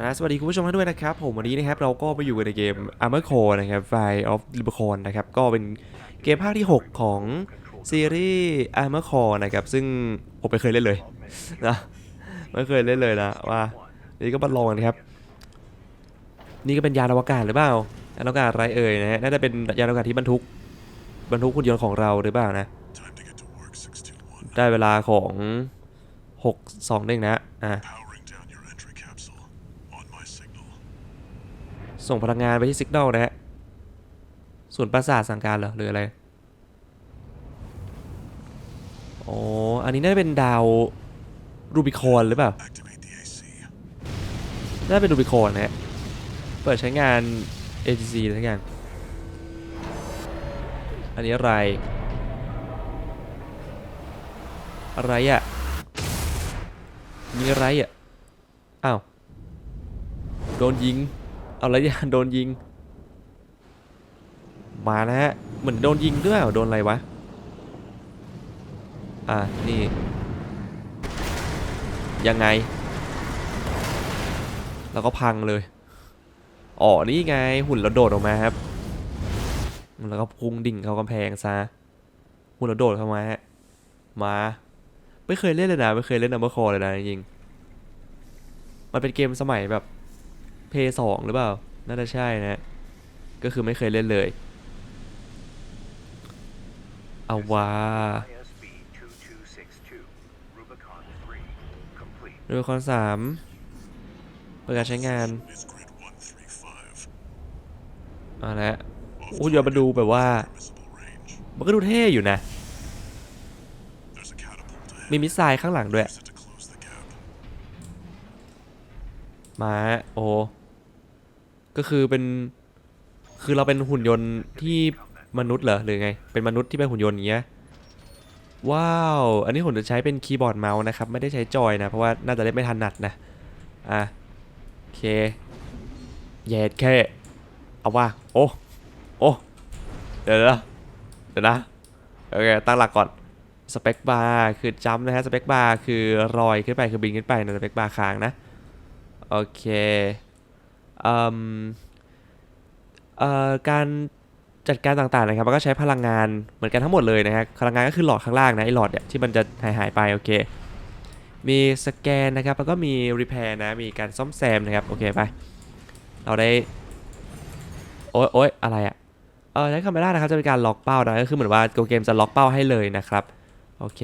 อ่าสวัสดีคุณผู้ชมท่านด้วยนะครับ ผมวันนี้นะครับเราก็ไปอยู่กันในเกม Armor Core นะครับ Fire of Libercorn นะครับ ก็เป็นเกมภาคที่ 6 ของซีรีส์ Armor Core นะครับ ซึ่งผมไม่เคยเล่นเลยนะไม่เคยเล่นเลยนะว่านี่ก็มาลองกันครับ นี่ก็เป็นยานอวกาศหรือเปล่ายานอวกาศอะไรเอ่ยนะฮะน่าจะเป็นยานอวกาศที่บรรทุกบรรทุกหุ่นยนต์ของเราหรือเปล่านะได้เวลาของ6 2เด้งนะอะ ส่งพลังงานไปที่ Signal นะฮะศูนประสาทสั่งการเหรอหรืออะไรอ๋ออันนี้น่าจะเป็นดาวรูบิคอนหรือเปล่าน่าจะเป็นรูบิคอนนะฮะเปิดใช้งาน ATC ทั้งอย่างอันนี้อะไร อะไรอะ่ะ มีอะไรอะ่ะ อ้าว โดนยิง เอาอะไรเนี่ยโดนยิง มานะฮะเหมือนโดนยิงด้วยโดนอะไรวะ อะนี่ ยังไง แล้วก็พังเลยอ๋อนี่ไงหุ่นเราโดดออกมาครับ แล้วก็พุ่งดิ่งเข้ากำแพงซะ หุ่นเราโดดเข้ามาฮะ มา ไม่เคยเล่นเลยนะ ไม่เคยเล่นนัมเบอร์คอเลยนะจริง มันเป็นเกมสมัยแบบ เพย์สองหรือเปล่า น่าจะใช่นะ ก็คือไม่เคยเล่นเลย เอาว่า ISB 2262, Rubicon 3, complete. เรือคอนสามเปิดการใช้งาน Is grid 135. มาแล้วอู้ยเดี๋ยวมาดูแบบว่า Permissible range. มันก็ดูเท่อยู่นะ There's a catapult ahead. มีมิสไซล์ข้างหลังด้วย Use it to close the gap. มา โอ้ ก็คือเป็น คือเราเป็นหุ่นยนต์ที่มนุษย์เหรอหรือไง เป็นมนุษย์ที่เป็นหุ่นยนต์อย่างเงี้ย ว้าว อันนี้ผมจะใช้เป็นคีย์บอร์ดเมาส์นะครับ ไม่ได้ใช้จอยนะ เพราะว่าน่าจะเล่นไม่ถนัดนะ อะโอเคเย็ดแค่ เอาว่า โอ้ โอ้ เดี๋ยวนะเดี๋ยวนะ โอเค ตั้งหลักก่อน สเปคบาร์คือจัมนะฮะ สเปคบาร์คือรอยขึ้นไป คือบินขึ้นไปนะสเปคบาร์ค้างนะ โอเค การจัดการต่างๆนะครับมันก็ใช้พลังงานเหมือนกันทั้งหมดเลยนะฮะพลังงานก็คือหลอดข้างล่างนะไอหลอดเนี่ยที่มันจะหายหายไปโอเค มีสแกนนะครับแล้วก็มีรีเพร์นะมีการซ่อมแซมนะครับโอเคไปเราได้โอ๊ยโอ๊ยอะไรอะเออใช้คาเมล่านะครับจะเป็นการล็อกเป้านะก็คือเหมือนว่าตัวเกมจะล็อกเป้าให้เลยนะครับโอเค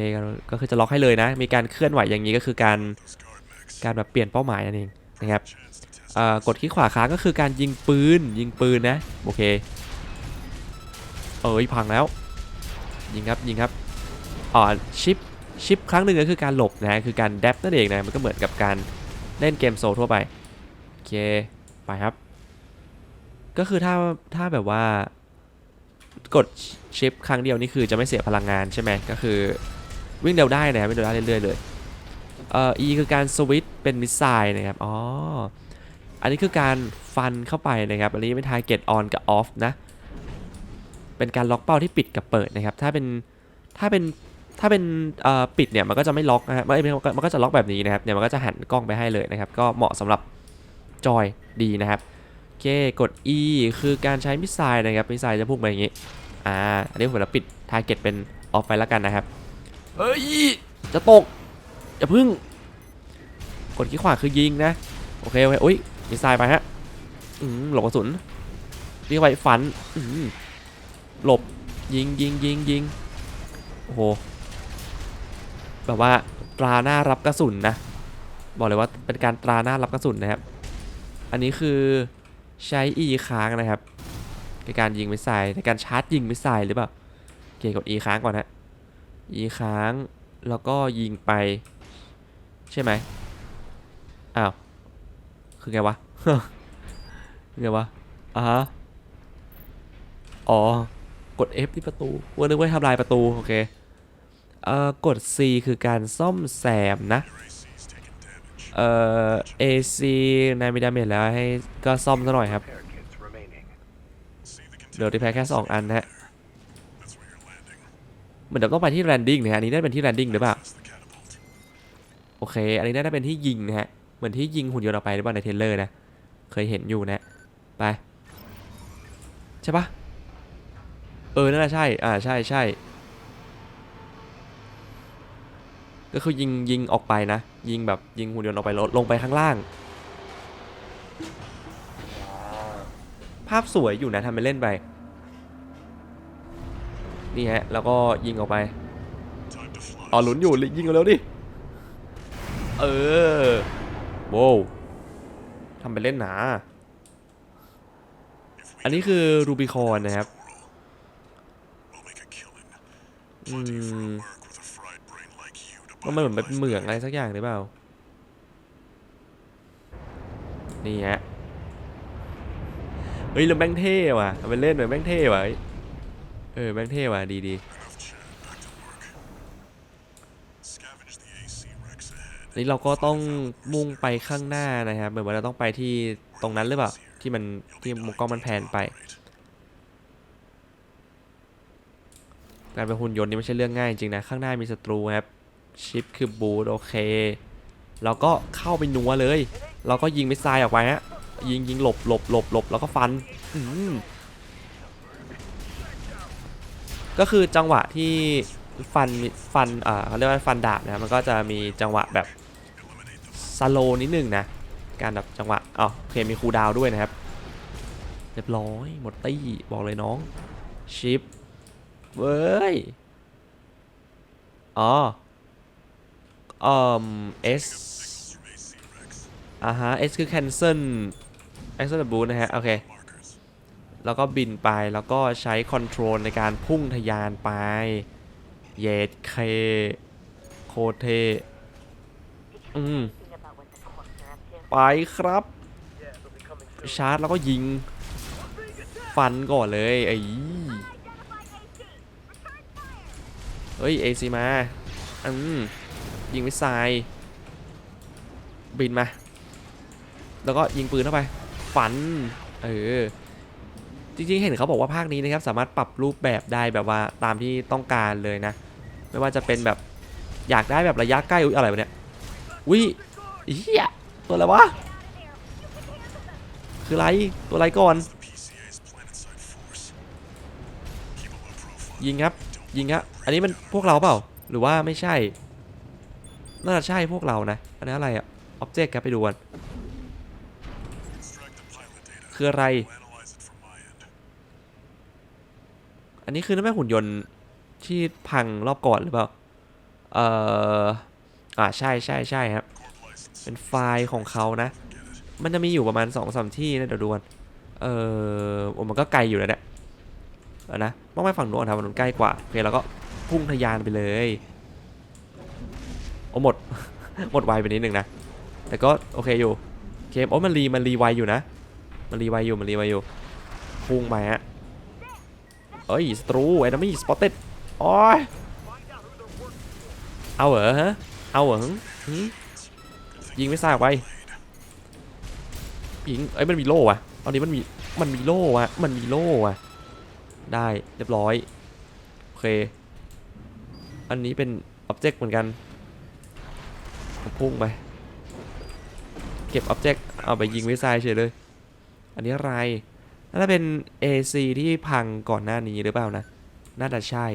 ก็คือจะล็อกให้เลยนะ มีการเคลื่อนไหวอย่างนี้ก็คือการการแบบเปลี่ยนเป้าหมายนั่นเองนะครับ กดคลิกขวาค้างก็คือการยิงปืนยิงปืนนะโอเคเอ้ยพังแล้ว ยิงครับยิงครับอ๋อชิปชิปครั้งหนึ่งก็คือการหลบนะคือการแดบนั่นเองนะมันก็เหมือนกับการเล่นเกมโซทั่วไปโอเคไปครับ ก็คือถ้าถ้าแบบว่ากดชิปครั้งเดียวนี่คือจะไม่เสียพลังงานใช่ไหมก็คือวิ่งเร็วได้นะวิ่งเร็วได้เรื่อยๆเลยเอ่อ E คือการสวิตช์เป็นมิสไซล์นะครับ อ๋อ อันนี้คือการฟันเข้าไปนะครับ อันนี้เป็น target on กับ off นะ เป็นการล็อกเป้าที่ปิดกับเปิดนะครับ ถ้าเป็นถ้าเป็นถ้าเป็นเอ่อปิดเนี่ยมันก็จะไม่ล็อกนะฮะไม่ไม่มันก็จะล็อกแบบนี้นะครับเนี่ยมันก็จะหันกล้องไปให้เลยนะครับ ก็เหมาะสำหรับจอยดีนะครับโอเคกด E คือการใช้มิสไซล์นะครับมิสไซล์จะพุ่งไปอย่างนี้อ่าอันนี้ผมจะปิด target เป็น off ไปแล้วกันนะครับเฮ้ยจะตกอย่าพึ่ง กดคลิกขวาคือยิงนะ โอเคโอเคอุ้ย มีทรายไปฮะหลบกระสุนวิ่งไปฟันหลบยิงยิงยิงยิงโอ้โหแบบว่าตราหน้ารับกระสุนนะ บอกเลยว่าเป็นการตราหน้ารับกระสุนนะครับ อันนี้คือใช้ E ค้างนะครับในการยิงมิสไซล์ในการชาร์จยิงมิสไซล์หรือเปล่าโอเคกด E ค้างก่อนฮะ E ค้างแล้วก็ยิงไป ใช่ไหมอ้าว คือไงวะ คือไงวะอ่าฮะอ๋อ กด F ที่ประตูว่านึกว่าทำลายประตู โอเค เอ่อ กด C คือการซ่อมแซมนะ your AC's taking damage. เอ่อ AC นายมีดาเมจแล้วให้ก็ซ่อมซะหน่อยครับ เดี๋ยวที่แพ้แค่ 2 อันนะฮะเหมือนเดี๋ยวต้องไปที่แลนดิ้งนะฮะ อันนี้น่าจะเป็นที่แลนดิ้งหรือเปล่า โอเค อันนี้น่าจะเป็นที่ยิงนะฮะ เหมือนที่ยิงหุ่นยนต์ออกไปหรือเปล่าในเทเลอร์นะ เคยเห็นอยู่นะ ไป ใช่ปะเออ นั่นแหละใช่ อ่า ใช่ใช่ ก็คือยิงยิงออกไปนะ ยิงแบบยิงหุ่นยนต์ออกไปลงลงไปข้างล่าง ภาพสวยอยู่นะทำไปเล่นไป นี่ฮะ แล้วก็ยิงออกไปอ๋อหลุนอยู่ยิงกันแล้วดิ เออ โว้ทำไปเล่นหนา อันนี้คือรูบิคอนนะครับอืมมันเหมือนเป็นเหมืองอะไรสักอย่างหรือเปล่า นี่ฮะ เฮ้ยแล้วแบงเท่ว่ะทำไปเล่นหน่อยแบงเท่ว่ะ เออแบงเท่ว่ะดีดี นี้เราก็ต้องมุ่งไปข้างหน้านะครับเหมือนว่าเราต้องไปที่ตรงนั้นหรือเปล่าที่มันที่มุมกล้องมันแพนไปการเป็นหุ่นยนต์นี่ไม่ใช่เรื่องง่ายจริงนะ ข้างหน้ามีศัตรูครับชิปคือบูทโอเคเราก็เข้าไปนัวเลย เราก็ยิงมิสไซล์ออกไปฮะยิงยิงหลบหลบหลบหลบแล้วก็ฟันก็คือจังหวะที่ฟันฟันอ่าเขาเรียกว่าฟันดาบนะมันก็จะมีจังหวะแบบ สโลนิดนึงนะ การแบบจังหวะอ๋อโอเคมีคูดาวด้วยนะครับ เรียบร้อยหมดตี้บอกเลยน้อง ชิปเว้ย อ๋ออืม S From AC Rex. อ่าฮะ S คือ cancel cancel the boot นะฮะ โอเค แล้วก็บินไปแล้วก็ใช้ control ในการพุ่งทะยานไป เยดเคโคเท อืม ไปครับ ชาร์จแล้วก็ยิง ฟันก่อนเลยไอ้เฮ้ย AC มาอืมยิงมิสไซล์บินมา แล้วก็ยิงปืนเข้าไป ฝัน เออ จริงๆ เห็นเขาบอกว่าภาคนี้นะครับ สามารถปรับรูปแบบได้แบบว่าตามที่ต้องการเลยนะ ไม่ว่าจะเป็นแบบอยากได้แบบระยะใกล้อุ๊ยอะไรวะเนี่ยวิเฮีย ตัวอะไรวะ คืออะไร ตัวอะไรก่อน ยิงครับ ยิงครับ อันนี้มันพวกเราเปล่า หรือว่าไม่ใช่ น่าจะใช่พวกเรานะ อันนี้อะไรอะอ็อบเจกต์ครับไปดูกัน คืออะไร อันนี้คือนั่นแม่หุ่นยนต์ที่พังรอบก่อนหรือเปล่า เอ่อ อ่าใช่ใช่ใช่ครับ เป็นไฟล์ของเขานะ มันจะมีอยู่ประมาณ2อสามที่นะเดี๋ยวดูกันเออโอ้มันก็ไกลอยู่แล้วเนี่ยเอานะต้องไปฝั่งโน้นครับฝั่งโน้นใกล้กว่าโอเคเราก็พุ่งทะยานไปเลยโอ้หมด หมดไวไปนิดนึงนะ แต่ก็โอเคอยู่เคมโอ้มันรีมันรีไวอยู่นะ มันรีไวอยู่มันรีไวอยู่ พุ่งไปฮะเอ้ยสตรูไอ้น้ำมีสปอตเต็ดโอ้ยเอาเหรอฮะเอาเหรอฮึ ยิงไม่ทราบไปยิงเอ้ยมันมีโล่อะตอนนี้มันมีมันมีโล่อะมันมีโล่อะได้เรียบร้อยโอเค อันนี้เป็นอ็อบเจกต์เหมือนกันพุ่งไปเก็บอ็อบเจกต์เอาไปยิงวิสัยเฉยเลย อันนี้อะไรน่าจะเป็น AC ที่พังก่อนหน้านี้หรือเปล่านะ น่าจะใช่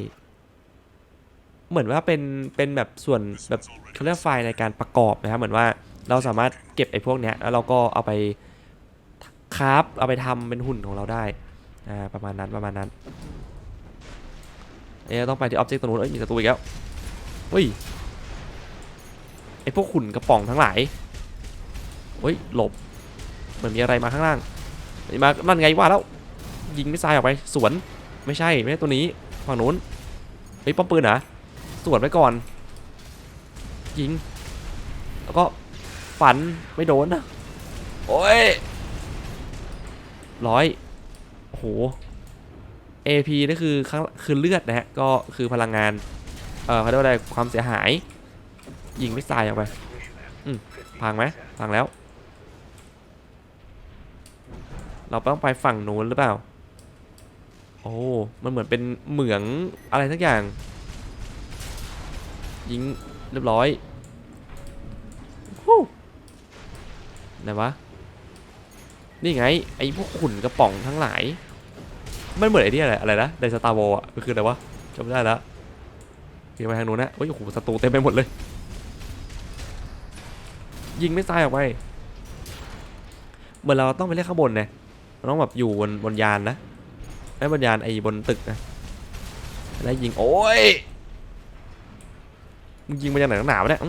เหมือนว่าเป็นเป็นแบบส่วนแบบเขาเรียกไฟในการประกอบนะครับเหมือนว่า เราสามารถเก็บไอ้พวกเนี้ยแล้วเราก็เอาไปคราฟเอาไปทำเป็นหุ่นของเราได้อ่าประมาณนั้นประมาณนั้นเอ๊ะต้องไปที่ออบเจกต์ตรงนู้นเอ้ยมีศัตรูอีกแล้วเฮ้ยไอ้พวกหุ่นกระป๋องทั้งหลายเฮ้ยหลบเหมือนมีอะไรมาข้างล่างมานั่นไงว่าแล้วยิงไม่ทรายออกไปสวนไม่ใช่ไม่ใช่ตัวนี้ฝั่งนู้นเฮ้ยป้อมปืนเหรอสวนไปก่อนยิงแล้วก็ ฝันไม่โดนนะโอ้ยร้อยโอ้โห AP นี่คือข้างคือเลือดนะฮะก็คือพลังงาน เออเขาเรียกว่าอะไรความเสียหาย ยิงไม่ตายออกไป Ignition at Mm. พังไหมพังแล้ว เราต้องไปฝั่งนู้นหรือเปล่า โอ้มันเหมือนเป็นเหมืองอะไรสักอย่าง ยิงเรียบร้อยฮู้ ไหนวะ นี่ไง ไอ้พวกขุนกระป๋องทั้งหลาย มันเหมือนไอ้นี่อะไรอะไรนะในสตาร์วอลอะมันคืออะไรวะจำไม่ได้แล้วเดี๋ยไปทางนู้นนะโอ้ยโอ้โหศัตรูเต็มไปหมดเลย ยิงไม่ตายออกไปเหมือนเราต้องไปเล่นข้างบนนี่ยเราต้องแบบอยู่บนบนยานนะไอ้บนยานไอ้บนตึกนะแล้วยิงโอ้ยมึงยิงมาจากไหนหนาวเนี่ย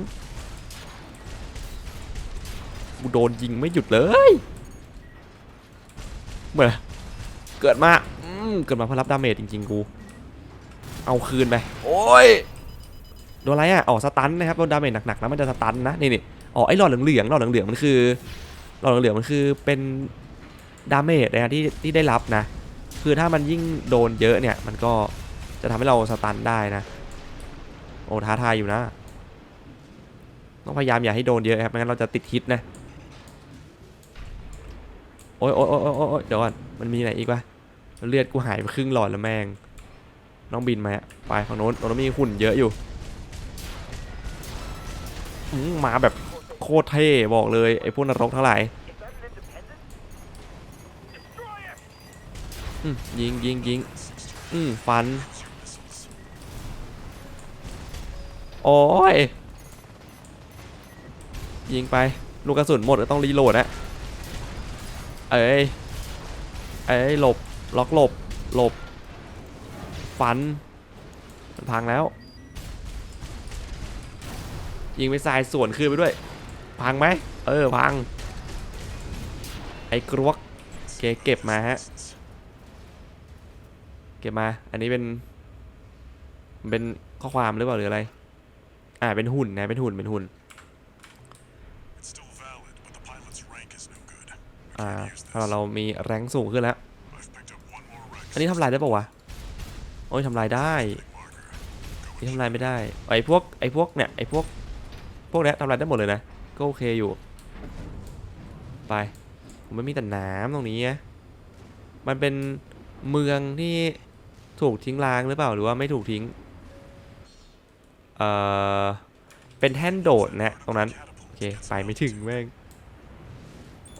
กูโดนยิงไม่หยุดเลยเหมือนเกิดมาอืมเกิดมาเพื่อรับดาเมจจริงๆกู เอาคืนไป โอ้ย โดนอะไรอะอ๋อสตันนะครับโดนดาเมจหนักๆแล้วมันจะสตันนะนี่นี่อ๋อไอ้หลอดเหลืองๆหลอดเหลืองๆมันคือหลอดเหลืองๆมันคือเป็นดาเมจนะฮะที่ที่ได้รับนะ คือถ้ามันยิ่งโดนเยอะเนี่ย มันก็จะทำให้เราสตันได้นะ โอ้ท้าทายอยู่นะ ต้องพยายามอย่าให้โดนเยอะครับไม่งั้นเราจะติดฮิตนะ โอ้ยโอ้ยโอ้ยโอ้ยเดี๋ยวก่อนมันมีอะไหนอีกวะเลือดกูหายไปครึ่งหลอดแล้วแม่งน้องบินมาอะไปฝั่งโน้นตรงนู้นมีหุ่นเยอะอยู่มาแบบโคตรเท่บอกเลยไอ้พวกนรกทั้งหลายยิงยิงยิงอืมฟัน โอ้ย ยิงไป ลูกกระสุนหมดก็ต้องรีโหลดนะ เอ้ย เอ้ย หลบ ล็อกหลบ หลบ ฟัน มันพังแล้ว ยิงไปสายส่วนคืนไปด้วย พังไหม เออ พัง ไอ้กรวกเกเก็บมาฮะ เก็บมา อันนี้เป็นเป็นข้อความหรือเปล่าหรืออะไร อ่า เป็นหุ่นนะ เป็นหุ่น เป็นหุ่น It's อ่า Can't use ถ้า this. เรามีแรงสูงขึ้นแล้ว I've picked up one more wreck. อันนี้ทำลายได้ปะวะ โอ้ยทำลายได้ Marker. นี่ทำลายไม่ได้ ไอ้พวกไอ้พวกเนี่ยไอ้พวกพวกเนี้ยทำลายได้หมดเลยนะ ก็โอเคอยู่ ไปผมไม่มีแต่น้ำตรงนี้ไงมันเป็นเมืองที่ถูกทิ้งร้างหรือเปล่าหรือว่าไม่ถูกทิ้ง เอ่อ เป็นแท่นโดดนะตรงนั้น โอเค ไปไม่ถึงแม่ง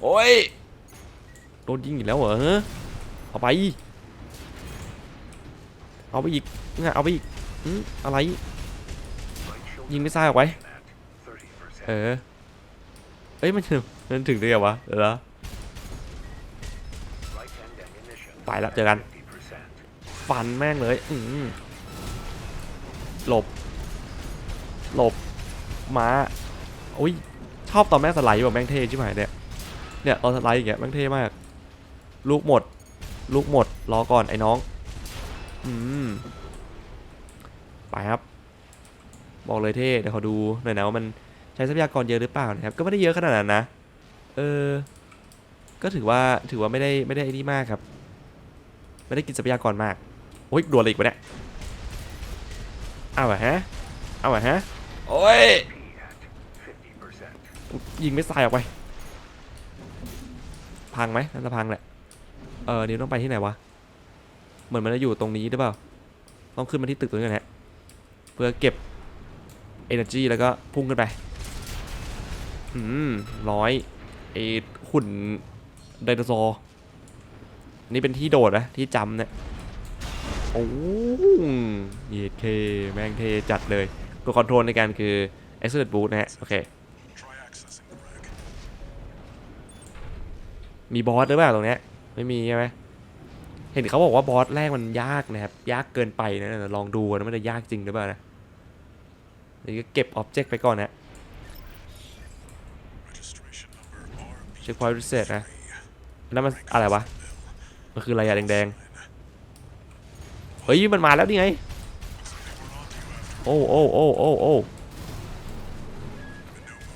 โอ้ย โดนยิงอีกแล้วเหรอเอาไป เอาไปอีกเนี่ยเอาไปอีกอืมอะไร ยิงไม่ซ่ายออกไปเออเอ้ยมันถึงมันถึงได้ไงวะเดี๋ยวนะไปละ at เจอกันฟันแม่งเลยอืมหลบ หลบมาอุ้ยชอบตอนแม่งสไลด์แบบแม่งเท่ชิบหายเนี่ยเนี่ยตอนสไลด์อย่างเงี้ยแม่งเท่มาก ลูกหมด ลูกหมด รอก่อนไอ้น้อง อืม ไปครับ บอกเลยเท่เดี๋ยวเขาดูหน่อยนะว่ามันใช้ทรัพยากรเยอะหรือเปล่านะครับ ก็ไม่ได้เยอะขนาดนั้นนะ เออ ก็ถือว่าถือว่าไม่ได้ไม่ได้ไอ้นี่มากครับ ไม่ได้กินทรัพยากรมาก โอ้ยดนอะไรอีกวะเนี่ย เอาอะฮะ เอาอะฮะ โอ้ย ยิงไม่ตายออกไป พังไหมน่าจะพังแหละ เออนิวต้องไปที่ไหนวะ เหมือนมันจะอยู่ตรงนี้หรือเปล่า ต้องขึ้นมาที่ตึกตรงนี้ก่อนฮะ เพื่อเก็บ energy แล้วก็พุ่งขึ้นไป อืมร้อยไอ้หุ่นไดโนเสาร์นี่เป็นที่โดดนะ ที่จำเนี่ยโอ้ยเทแม่งเทจัดเลยตัวคอนโทรลในการคือ Excellent Boost นะฮะ โอเค มีบอสหรือเปล่าตรงเนี้ย ไม่มีใช่ไหมเห็นเขาบอกว่าบอสแรกมันยากนะครับ ยากเกินไปนะลองดูนะมันจะยากจริงหรือเปล่านะนี่ก็เก็บอ็อบเจกต์ไปก่อนนะเช็คพอยต์รีเซ็ตนะแล้วมันอะไรวะ มันคืออะไรอะแดงๆ เฮ้ยมันมาแล้วนี่ไง โอ้โอ้โอ้โอ้โอ้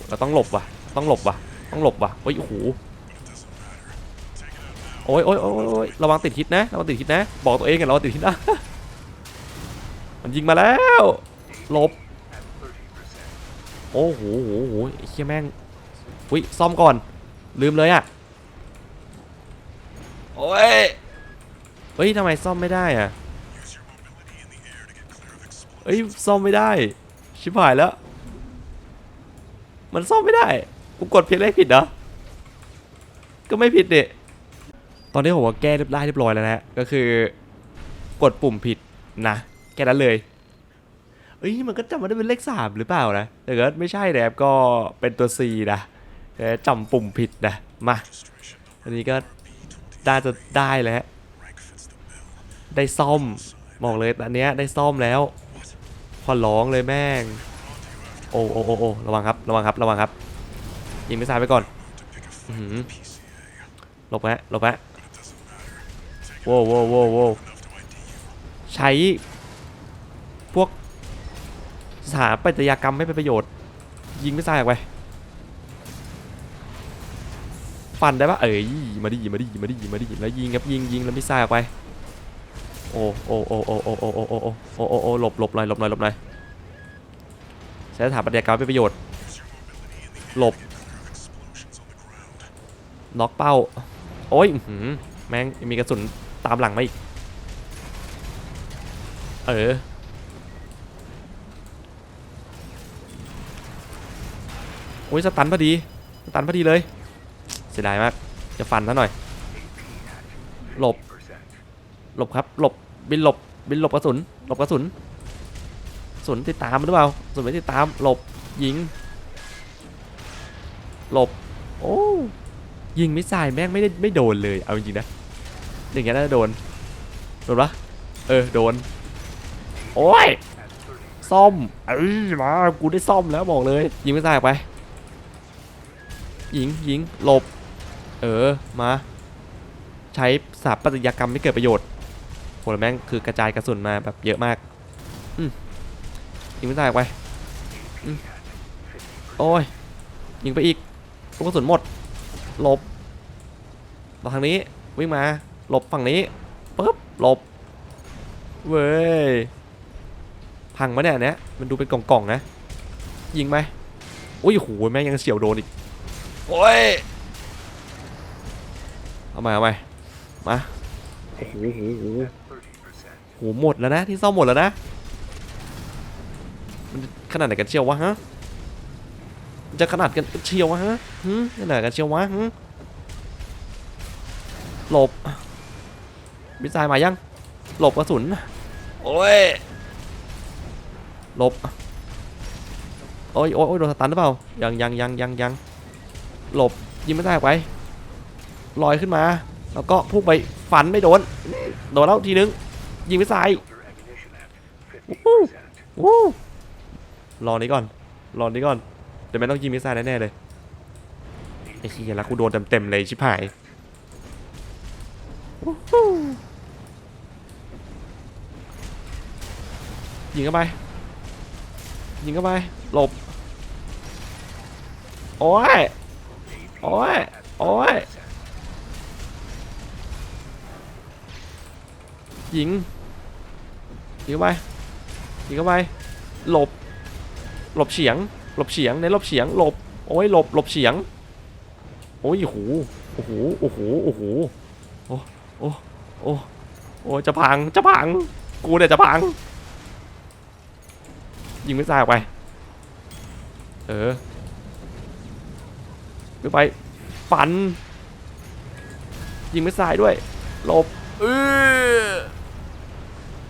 เราต้องหลบว่ะ ต้องหลบว่ะ ต้องหลบว่ะเฮ้ยโอ้โห โอ้ยโอ้ยโอ้ยโอ้ยระวังติดฮิตนะระวังติดฮิตนะ บอกตัวเองกันระวังติดฮิตนะมันยิงมาแล้วหลบ At 30%. โอ้โหโหโหไอ้เหี้ยแม่งอุ้ยซ่อมก่อน ลืมเลยอะโอ้ยเฮ้ยทำไมซ่อมไม่ได้อะ Use your mobility in the air to get clear of explosives. เฮ้ยซ่อมไม่ได้ ชิบหายแล้ว มันซ่อมไม่ได้ กูกดเพียงเลขผิดเหรอ ก็ไม่ผิดเดะ ตอนนี้ผมว่าแก้เรียบร้อยเรียบร้อยแล้วนะก็คือกดปุ่มผิดนะแค่นั้นเลยเอ้ยมันก็จำมาได้เป็นเลขสามหรือเปล่านะแต่ก็ไม่ใช่นะครับก็เป็นตัว C นะจำปุ่มผิดนะมาอันนี้ก็น่าจะได้แล้วได้ซ่อมบอกเลยอันเนี้ยได้ซ่อมแล้วพอร้องเลยแม่ง โอ้โอ้โอ้โอระวังครับระวังครับระวังครับยิงไม่ซ้ายไปก่อนหลบแวะหลบแวะ โว้วโว้วโว้วโว้วใช้พวกสถาปัตยกรรมไม่เป็นประโยชน์ ยิงไม่ซ้ายออกไปฟันได้ปะเอ้ยมาดิมาดิมาดิมาดิแล้วยิงครับยิงยิงแล้วไม่ซ้ายออกไปโอ้โอ้โอ้โอ้โอ้โอ้โอ้โอ้โอ้โอ้โอ้หลบหลบหน่อยหลบหน่อยหลบหน่อยใช้สถาปัตยกรรมเป็นประโยชน์หลบล็อกเป้า โอ้ยแม่งมีกระสุน ตามหลังมาอีก เออ โอ้ยสตันพอดี สตันพอดีเลย เสียดายมาก จะฟันซะหน่อย หลบ หลบครับ หลบ บินหลบ บินหลบกระสุน หลบกระสุนสุนติดตามหรือเปล่าสุนไม่ติดตาม หลบ ยิง หลบ โอ้ยิงไมิสไซล์แม่งไม่ได้ไม่โดนเลย เอาจริงนะ อย่างเงี้ยน่าจะโดน โดนปะเออ โดน โอ้ย ซ่อมเอ้ยมา กูได้ซ่อมแล้วบอกเลย ยิงไม่ตายไป ยิง ยิง หลบ เออ มา ใช้สาปัตยกรรมไม่เกิดประโยชน์โหแล้วแม่งคือกระจายกระสุนมาแบบเยอะมาก อืมยิงไม่ตายไปอืมโอ้ย ยิงไปอีกลูกกระสุนหมด หลบมาทางนี้ วิ่งมา หลบฝั่งนี้ปึ๊บหลบเว้ยพังมาเนี่ยอันเนี้ยมันดูเป็นกล่องๆนะ ยิงไหมอุ้ยโหแม่งยังเฉียวโดนอีกโอ้ยเอาใหม่เอาใหม่มาโอ้โหโหโห at 30%. โหหมดแล้วนะที่ซ่อมหมดแล้วนะมันจะขนาดไหนกันเชียววะฮะมันจะขนาดกันเชียววะฮะหืมขนาดกันเชียววะหืมหลบ มิสไซล์มายัง หลบกระสุน โอ้ย หลบโอ้ยโอ้ยโอ้ยโดนสตันหรือเปล่า ยังยังยังยังยังหลบยิงไม่ได้ออกไป ลอยขึ้นมา แล้วก็พุ่งไปฟันไม่โดน โดนแล้วทีนึง ยิงไม่ใส่ Filter ammunition at 50%. วู้รอนี้ก่อน รอนี้ก่อน เดี๋ยวแม่งต้องยิงมิสไซล์แน่ๆเลยไอ้เหี้ยแล้วกูโดนเต็มๆเลยชิบหายวู้ฮู้ ยิงเข้าไป ยิงเข้าไป หลบ โอ้ย โอ้ย โอ้ย ยิง ยิงเข้าไป ยิงเข้าไป หลบ หลบเฉียง หลบเฉียง ในหลบเฉียง หลบ โอ้ย หลบ หลบเฉียง โอ้ยโอ้โหโอ้โหโอ้โหโอ้โห โอ้โอ้ โอ้ โอ้ จะพัง จะพัง กูเนี่ยจะพัง ยิงไม่ทรายออกไป เออขึ้นไปฟัน ยิงไม่ทรายด้วยหลบเออ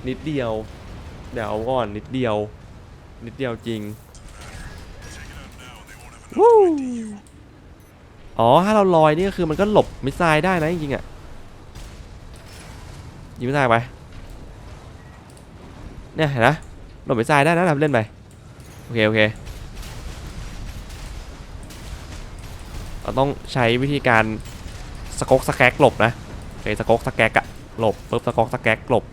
นิดเดียว เดี๋ยวก่อนนิดเดียว นิดเดียวจริงวู้อ๋อ ถ้าเราลอยนี่ก็คือมันก็หลบมิสไซล์ได้นะจริงๆอะ ยิงมิสไซล์ไป เนี่ยเห็นนะหลบมิสไซล์ได้นะทำเล่นไป โอเค โอเค เราต้องใช้วิธีการสกอกสแกกหลบนะโอเคสกอกสแกกอะหลบปุ๊บสกอกสแกกหลบ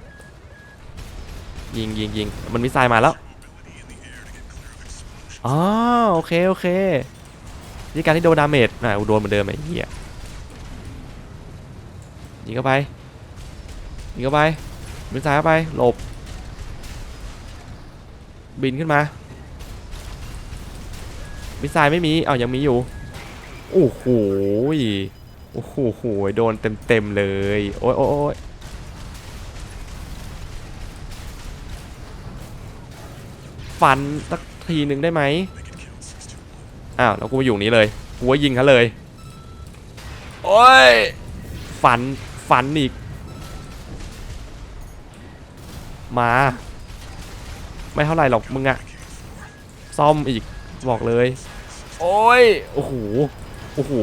ยิงยิงยิงมันมิสไซล์มาแล้วอ๋อโอเค โอเคนี่การที่โดนดาเมจอะโดนเหมือนเดิมไอ้เหี้ยยิงเข้าไป ยิงเข้าไปมิสไซล์เข้าไปหลบ บินขึ้นมามิสไซล์ไม่มีเอายังมีอยู่โอ้โหยโอ้โหโหยโดนเต็มเต็มเลยโอ้ยโอ้ยโอ้ยฟันสักทีหนึ่งได้ไหมอ้าวแล้วกูมาอยู่นี้เลยกูว่ายิงเขาเลย โอ้ย ฝัน ฝันอีก มา ไม่เท่าไหร่หรอกมึงอะซ่อมอีกบอกเลย โอ้ย โอ้โห โอ้โห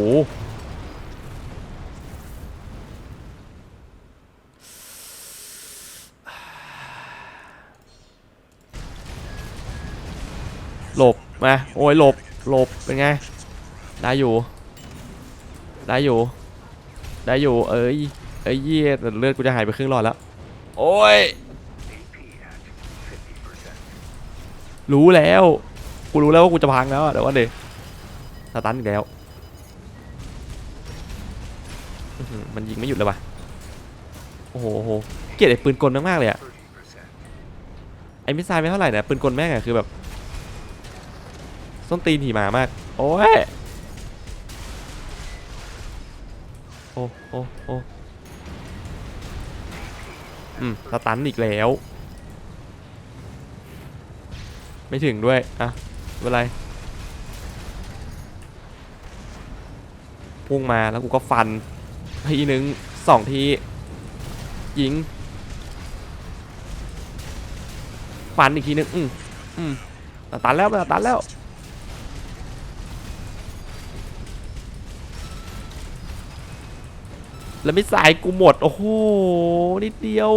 หลบ มา โอ้ยหลบ หลบ เป็นไง ได้อยู่ ได้อยู่ ได้อยู่ เอ้ย เอ้ยเยี่ยแต่เลือดกูจะหายไปครึ่งหลอดแล้ว โอ้ย รู้แล้ว กูรู้แล้วว่ากูจะพังแล้วอะเดี๋ยวว่าเดี๋ยวสตันอีกแล้วมันยิงไม่หยุดเลยว่ะโอ้โหโหเกลียดไอ้ปืนกลมากๆเลยอะไอ้มิสไซล์ไม่เท่าไหร่เนี่ยปืนกลแม่งอะคือแบบส้นตีนหีหมามาก โอ้ยโอ้โอ้โอ้อืมสตันอีกแล้ว ไม่ถึงด้วย อะเป็นไรพุ่งมาแล้วกูก็ฟันทีหนึ่งสองทียิง ฟันอีกทีนึง อืมอืมตันแล้วตันแล้ว แล้วมิสไซกูหมด โอ้โห นิดเดียว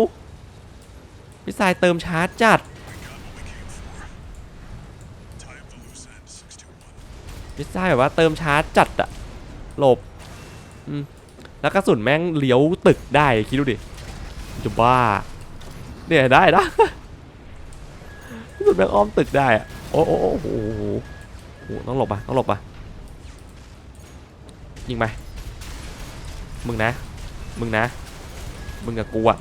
มิสไซเติมชาร์จจัด 621. มิสไซล์แบบว่าเติมชาร์จจัดอะหลบแล้วกระสุนแม่งเลี้ยวตึกได้คิดดูดิจะบ้า เนี่ยได้นะกระสุนแม่งอ้อมตึกได้อะโอ้โหโอ้โหต้องหลบอะต้องหลบอะยิงไปมึงนะ มึงนะ มึงกับกูอะ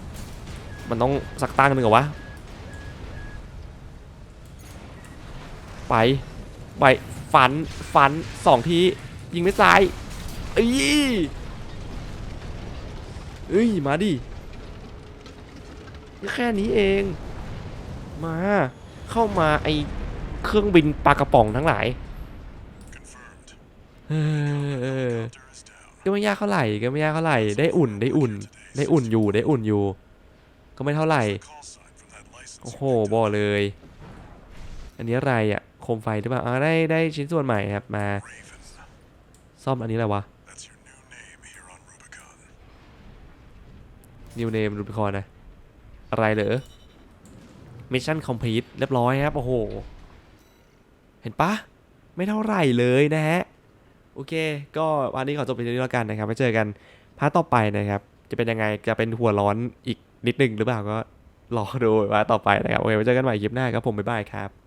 มันต้องสักตั้งหนึ่งเหรอวะ ไป ไป ฟันฟันสองทียิงไม่ซ้ายเอ้ยเอ้ยมาดิแค่นี้เอง มาเข้ามาไอเครื่องบินปลากระป๋องทั้งหลาย Confirmed. เออ There is down. ก็ไม่ยากเท่าไหร่ก็ไม่ยากเท่าไหร่ได้อุ่นได้อุ่น ได้อุ่นอยู่ได้อุ่นอยู่ ก็ไม่เท่าไหร่ Call sign from that license. โอ้โหบอกเลย อันนี้อะไรอะโค มไฟหรือเปล่าอ่าได้ได้ชิ้นส่วนใหม่ครับมา ซ่อมอันนี้อะไรวะ new name here on Rubicon. New Name รูบิคอนนะ อะไรเหรอ Mission Complete เรียบร้อยครับ โอ้โห เห็นปะไม่เท่าไหร่เลยนะฮะ โอเค ก็วันนี้ขอจบไปที่นี้แล้วกันนะครับไว้เจอกันพาร์ทต่อไปนะครับ จะเป็นยังไงจะเป็นหัวร้อนอีกนิดนึงหรือเปล่าก็รอดูว่าต่อไปนะครับ โอเคไว้เจอกันใหม่คลิปหน้าครับผม บ๊ายบายครับ